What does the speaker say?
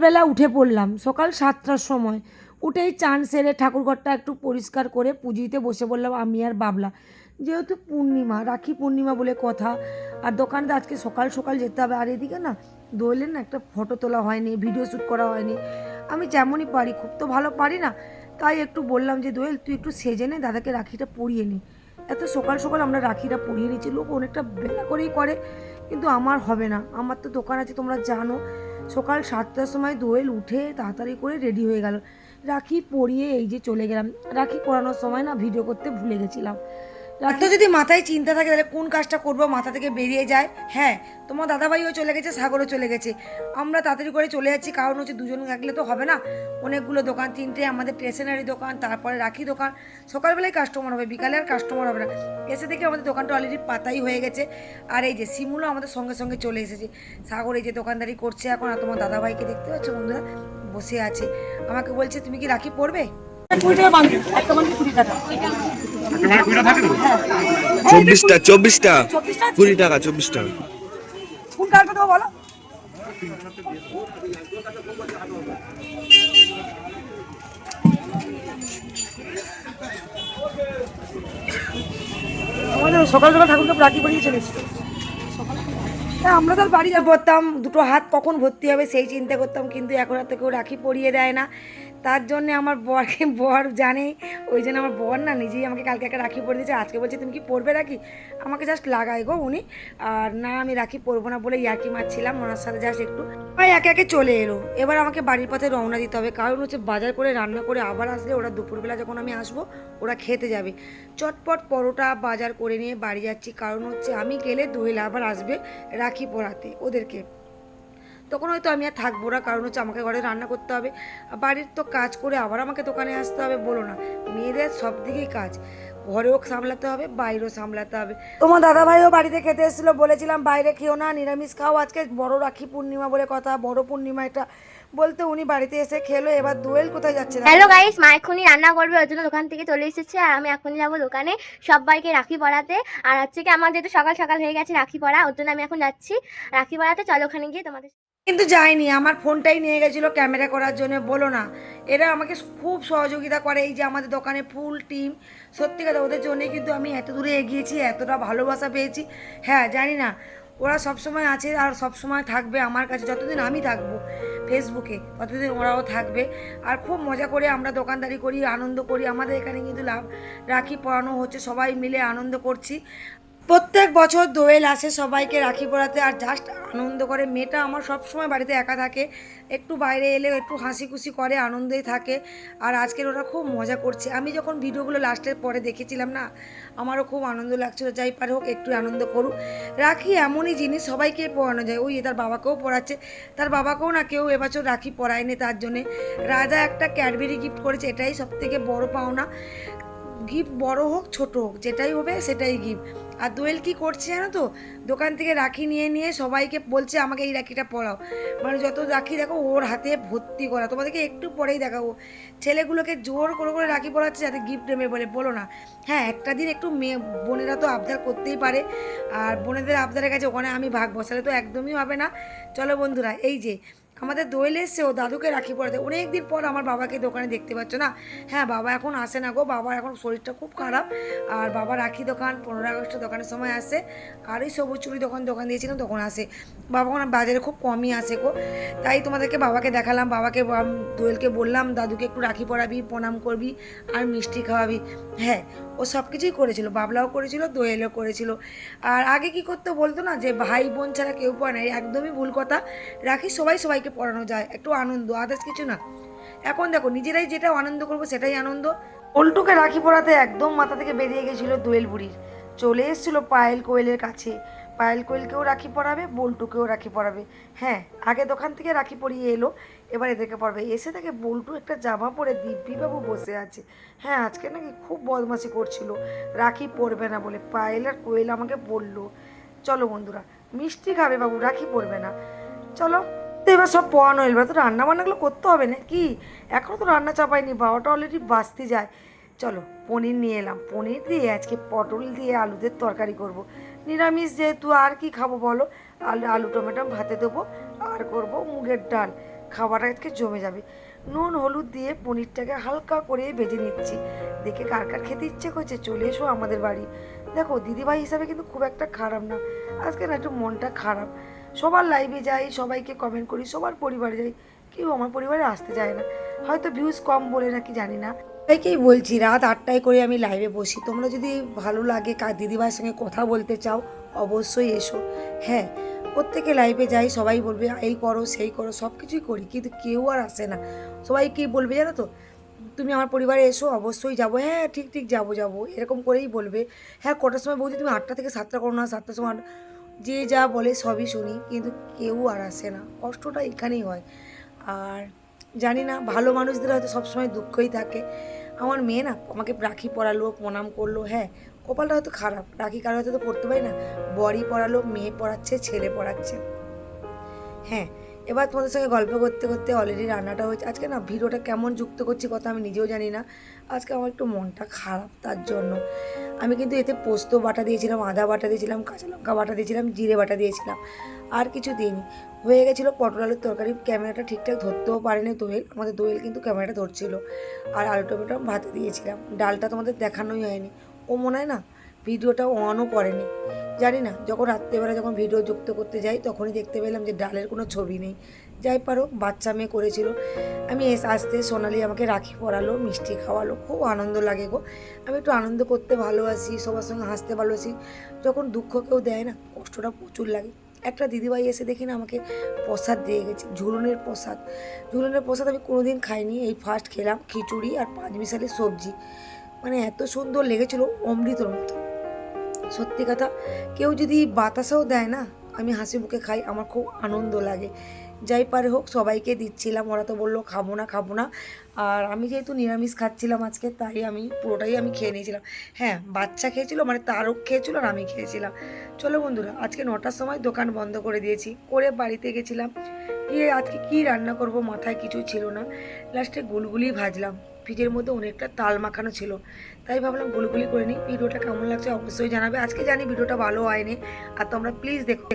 বেলা উঠে পড়লাম। সকাল সাতটার সময়। উঠেই চান সেরে ঠাকুরঘরটা একটু পরিষ্কার করে পুজিতে বসে বললাম আমি আর বাবলা। যেহেতু পূর্ণিমা, রাখি পূর্ণিমা বলে কথা। আর দোকানটা আজকে সকাল সকাল যেতে হবে। আর এদিকে না, দোলের না একটা ফটো তোলা হয়নি, ভিডিও শ্যুট করা হয়নি। আমি যেমনই পারি, খুব তো ভালো পারি না। তাই একটু বললাম যে, দোয়েল, তুই একটু সেজে নে, দাদাকে রাখিটা পরিয়ে নি। এত সকাল সকাল আমরা রাখিটা পরিয়ে নিচ্ছি। লোক অনেকটা বেলা করেই করে, কিন্তু আমার হবে না। আমার তো দোকান আছে, তোমরা জানো। সকাল সাতটার সময় দোয়েল উঠে তাড়াতাড়ি করে রেডি হয়ে গেল। রাখি পরিয়ে এই যে চলে গেলাম। রাখি পড়ানোর সময় না ভিডিও করতে ভুলে গেছিলাম। তো যদি মাথায় চিন্তা থাকে, তাহলে কোন কাজটা করব? মাথা থেকে বেরিয়ে যায়। হ্যাঁ তোমার দাদাভাইও চলে গেছে, সাগরও চলে গেছে। আমরা তাড়াতাড়ি করে চলে যাচ্ছি। কারণ হচ্ছে দুজন থাকলে তো হবে না। অনেকগুলো দোকান, তিনটে আমাদের স্টেশনারি দোকান, তারপরে রাখি দোকান। সকালবেলায় কাস্টমার হবে, বিকালে আর কাস্টমার হবে না। এসে দেখে আমাদের দোকানটা অলরেডি পাতাই হয়ে গেছে। আর এই যে শিমুলও আমাদের সঙ্গে সঙ্গে চলে এসেছে। সাগর এই যে দোকানদারি করছে এখন, আর তোমার দাদাভাইকে দেখতে পাচ্ছ বন্ধুরা? বসে আছে। আমাকে বলছে, তুমি কি রাখি পড়বে চব্বিশটা চব্বিশটা। কুড়ি টাকা চব্বিশ টাকা কোন কার্ডটা দেবো বলো আমাদের সকাল সকাল ঠাকুরকে রাখি পরিয়ে চলে হ্যাঁ আমরা তো আর বাড়ি যা পড়তাম দুটো হাত কখন ভর্তি হবে সেই চিন্তা করতাম কিন্তু এখন আর তো কেউ রাখি পরিয়ে দেয় না। তার জন্য আমার বরকে বর জানে, ওই জন্য আমার বর না নিজেই আমাকে কালকে একটা রাখি পরে দিয়েছে, আজকে বলছে, তুমি কি পরবে রাখি? আমাকে জাস্ট লাগাই গো উনি। আর না, আমি রাখি পরবো না বলে ইয়ার্কি মারছিলাম, ওনার সাথে জাস্ট একটু। ভাই একে একে চলে এলো। এবার আমাকে বাড়ির পথে রওনা দিতে হবে। কারণ হচ্ছে বাজার করে রান্না করে আবার আসলে ওরা দুপুরবেলা যখন আমি আসব, ওরা খেতে যাবে। চটপট পরোটা বাজার করে নিয়ে বাড়ি যাচ্ছি। কারণ হচ্ছে আমি গেলে দোয়েল আবার আসবে রাখি পরাতে ওদেরকে। তখন হয়তো আমি আর থাকব না, কারণ হচ্ছে আমাকে ঘরে রান্না করতে হবে। বাড়ির তো কাজ করে আবার আমাকে দোকানে আসতে হবে, বলো না। মেয়েদের সব দিকেই কাজ। ঘরেও সামলাতে হবে, বাইরেও সামলাতে হবে। তোমার দাদা ভাইও বাড়িতে খেতে এসেছিল, বলেছিলাম, বাইরে খেও না, নিরামিষ খাও। আজকে বড় রাখি পূর্ণিমা বলে কথা, বড় পূর্ণিমা এটা। বলতে উনি বাড়িতে এসে খেলো, এবার দোয়েল কোথায় যাচ্ছে হ্যালো গাইস, মা এখনই রান্না করবে ওই জন্য দোকান থেকে চলে এসেছে, আর আমি এখনই যাব দোকানে সবাইকে রাখি পরাতে। আর হচ্ছে কি, আমার যেহেতু সকাল সকাল হয়ে গেছে রাখি পরা, ওর জন্য আমি এখন যাচ্ছি রাখি পরাতে। চলো ওখানে গিয়ে তোমাদের কিন্তু যায়নি, আমার ফোনটাই নিয়ে গেছিল ক্যামেরা করার জন্য, বলো না। এরা আমাকে খুব সহযোগিতা করে এই যে আমাদের দোকানে ফুল টিম। সত্যি কথা, ওদের জন্যই কিন্তু আমি এত দূরে এগিয়েছি, এতটা ভালোবাসা পেয়েছি। হ্যাঁ জানি না, ওরা সবসময় আছে আর সবসময় থাকবে আমার কাছে, যতদিন আমি থাকব ফেসবুকে ততদিন ওরাও থাকবে। আর খুব মজা করে আমরা দোকানদারি করি, আনন্দ করি, আমাদের এখানে কিন্তু লাভ। রাখি পড়ানো হচ্ছে, সবাই মিলে আনন্দ করছি। প্রত্যেক বছর দোয়েল আসে সবাইকে রাখি পরাতে আর জাস্ট আনন্দ করে। মেয়েটা আমার সব সময় বাড়িতে একা থাকে। একটু বাইরে এলেও একটু হাসি খুশি করে, আনন্দেই থাকে। আর আজকের ওরা খুব মজা করছে। আমি যখন ভিডিওগুলো লাস্টের পরে দেখেছিলাম না, আমারও খুব আনন্দ লাগছিল। যাই পারে হোক, একটু আনন্দ করুক। রাখি এমনই জিনিস সবাইকে পরানো যায়। ওই তার বাবাকেও পড়াচ্ছে তার বাবাকেও না কেউ এবছর রাখি পড়ায়নি তার জন্যে। রাজা একটা ক্যাডবেরি গিফট করেছে। এটাই সব থেকে বড় পাওনা। গিফট বড় হোক, ছোট হোক, যেটাই হবে সেটাই গিফট আর দোয়েল কি করছে জানো তো? দোকান থেকে রাখি নিয়ে নিয়ে সবাইকে বলছে, আমাকে এই রাখিটা পরাও। মানে যত রাখি দেখো, ওর হাতে ভর্তি করা। তোমাদেরকে একটু পরেই দেখাবো। ছেলেগুলোকে জোর করে করে রাখি পড়াচ্ছে যাতে গিফট নেবে বলে, বলো না। হ্যাঁ একটা দিন একটু মেয়ে, বোনেরা তো আবদার করতেই পারে। আর বোনেদের আবদারের কাছে ওখানে আমি ভাগ বসালে তো একদমই হবে না। চলো বন্ধুরা, এই যে আমাদের দোয়েল এসছে, ও দাদুকে রাখি পড়াতে অনেক দিন পর আমার বাবাকে দোকানে দেখতে পাচ্ছ না? হ্যাঁ বাবা এখন আসে না গো। বাবার এখন শরীরটা খুব খারাপ। আর বাবা রাখি দোকান পনেরো আগস্টের দোকানের সময় আসে। আর ওই সবুজ চুরি দোকান দোকান দিয়েছিলাম তখন আসে। বাবা এখন বাজারে খুব কমই আসে গো। তাই তোমাদেরকে বাবাকে দেখালাম। বাবাকে দোয়েলকে বললাম, দাদুকে একটু রাখি পরাবি, প্রণাম করবি আর মিষ্টি খাওয়াবি। হ্যাঁ ও সব কিছুই করেছিল। বাবলাও করেছিল, দোয়েলও করেছিল। আর আগে কি করতে বলতো না, যে ভাই বোন ছাড়া কেউ পড়ে না। একদমই ভুল কথা। রাখি সবাই সবাইকে পড়ানো যায়, একটু আনন্দ আদার্স কিছু না। এখন দেখো, নিজেরাই যেটা আনন্দ করব সেটাই আনন্দ। পল্টুকে রাখি পড়াতে একদম মাথা থেকে বেরিয়ে গেছিল দোয়েল বুড়ির। চলে এসেছিল পায়েল কোয়েলের কাছে। পায়েল কোয়েলকেও রাখি পরাবে বল্টুকেও রাখি পরাবে হ্যাঁ আগে দোকান থেকে রাখি পরিয়ে এলো, এবার এদেরকে পড়াবে। এসে থেকে বল্টু একটা জামা পরে দিব্যিবাবু বসে আছে। হ্যাঁ আজকে নাকি খুব বদমাশি করছিল। রাখি পরবে না বলে পায়েল আর কোয়েল আমাকে বলল, চলো বন্ধুরা, মিষ্টি খাবে বাবু, রাখি পরবে না। চলো তো এবার সব পড়ানো, এবার তো রান্না বান্নাগুলো করতে হবে না কি এখনও তো রান্না চাপাইনি, বারোটা অলরেডি বাঁচতে যায়। চলো, পনির নিয়ে এলাম। পনির দিয়ে আজকে পটল দিয়ে আলুদের তরকারি করব। নিরামিষ যেহেতু, আর কি খাব বলো? আলু আলু, টমেটো ভাতে দেবো, আর করব মুগের ডাল। খাবারটা আজকে জমে যাবে। নুন, হলুদ দিয়ে পনিরটাকে হালকা করে ভেজে নিচ্ছি। দেখে কার কার খেতে ইচ্ছে করছে, চলে এসো আমাদের বাড়ি। দেখো, দিদিভাই হিসাবে কিন্তু খুব একটা খারাপ না। আজকে না একটু মনটা খারাপ। সবার লাইভে যাই, সবাইকে কমেন্ট করি, সবার পরিবারে যাই, কেউ আমার পরিবারে আসতে চায় না। হয়তো ভিউজ কম বলে নাকি জানি না। সবাইকেই বলছি, রাত আটটায় করে আমি লাইভে বসি। তোমরা যদি ভালো লাগে দিদিভাইয়ের সঙ্গে কথা বলতে চাও, অবশ্যই এসো। হ্যাঁ প্রত্যেকে লাইভে যাই, সবাই বলবে, এই করো, সেই করো সব কিছুই করি। কিন্তু কেউ আর আসে না। সবাই কি বলবে, জানো তো, তুমি আমার পরিবারে এসো, অবশ্যই যাব। হ্যাঁ ঠিক ঠিক, যাব যাব। এরকম করেই বলবে। হ্যাঁ কটার সময় বলছি, তুমি আটটা থেকে সাতটা করো না, সাতটার সময় যে যা বলে সবই শুনি, কিন্তু কেউ আর আসে না। কষ্টটা এখানেই হয়। আর জানি না, ভালো মানুষদের হয়তো সবসময় দুঃখই থাকে। আমার মেয়ে না, আমাকে রাখি পরালো, প্রণাম করল হ্যাঁ কপালটা হয়তো খারাপ। রাখি কারও হয়তো তো পড়তে পারি না। বরই পড়ালো মেয়ে পড়াচ্ছে, ছেলে পড়াচ্ছে। হ্যাঁ এবার তোমাদের সঙ্গে গল্প করতে করতে অলরেডি রান্নাটা হয়েছে। আজকে না ভিডিওটা কেমন যুক্ত করছি কথা আমি নিজেও জানি না। আজকে আমার একটু মনটা খারাপ তার জন্য। আমি কিন্তু এতে পোস্ত বাটা দিয়েছিলাম, আদা বাটা দিয়েছিলাম, কাঁচা লঙ্কা বাটা দিয়েছিলাম, জিরে বাটা দিয়েছিলাম। আর কিছু দিইনি। হয়ে গেছিল পটল আলুর তরকারি। ক্যামেরাটা ঠিকঠাক ধরতেও পারেনি দোয়েল। আমাদের দোয়েল কিন্তু ক্যামেরাটা ধরছিল। আর আলু টমেটো ভাতে দিয়েছিলাম। ডালটা তোমাদের দেখানোই হয়নি। ও মনে হয় না ভিডিওটা অনও করেনি। জানি না, যখন রাত্রেবেলা যখন ভিডিও যুক্ত করতে যাই, তখনই দেখতে পেলাম যে ডালের কোনো ছবি নেই। যাই পারো, বাচ্চা মেয়ে করেছিল। আমি এস আসতে সোনালি আমাকে রাখি পরালো, মিষ্টি খাওয়ালো, খুব আনন্দ লাগে গো। আমি একটু আনন্দ করতে ভালোবাসি, সবার সঙ্গে হাসতে ভালোবাসি। যখন দুঃখ কেউ দেয় না, কষ্টটা প্রচুর লাগে। একটা দিদিভাই এসে দেখি না, আমাকে প্রসাদ দিয়ে গেছে, ঝুলনের প্রসাদ। ঝুলনের প্রসাদ আমি কোনোদিন খাইনি। এই ফার্স্ট খেলাম খিচুড়ি আর পাঁচ মিশালি সবজি। মানে এত সুন্দর লেগেছিল অমৃতর মতো। সত্যি কথা, কেউ যদি বাতাসাও দেয় না, আমি হাসি মুখে খাই, আমার খুব আনন্দ লাগে। যাই পারে হোক, সবাইকে দিচ্ছিলাম, ওরা তো বলল, খাব না খাব না। আর আমি যেহেতু নিরামিষ খাচ্ছিলাম আজকে, তাই আমি পুরোটাই আমি খেয়ে নিয়েছিলাম। হ্যাঁ বাচ্চা খেয়েছিল মানে তারও খেয়েছিল আর আমি খেয়েছিলাম। চলো বন্ধুরা, আজকে নটার সময় দোকান বন্ধ করে দিয়েছি। করে বাড়িতে গেছিলাম। গিয়ে আজকে কী রান্না করব, মাথায় কিছু ছিল না। লাস্টে গুলগুলি ভাজলাম। ফ্রিজের মধ্যে অনেকটা তাল মাখানো ছিল। তাই ভাবলাম গুলগুলি করে নিই। ভিডিওটা কেমন লাগছে অবশ্যই জানাবে। আজকে জানি ভিডিওটা ভালো হয়নি। আর তোমরা প্লিজ দেখো।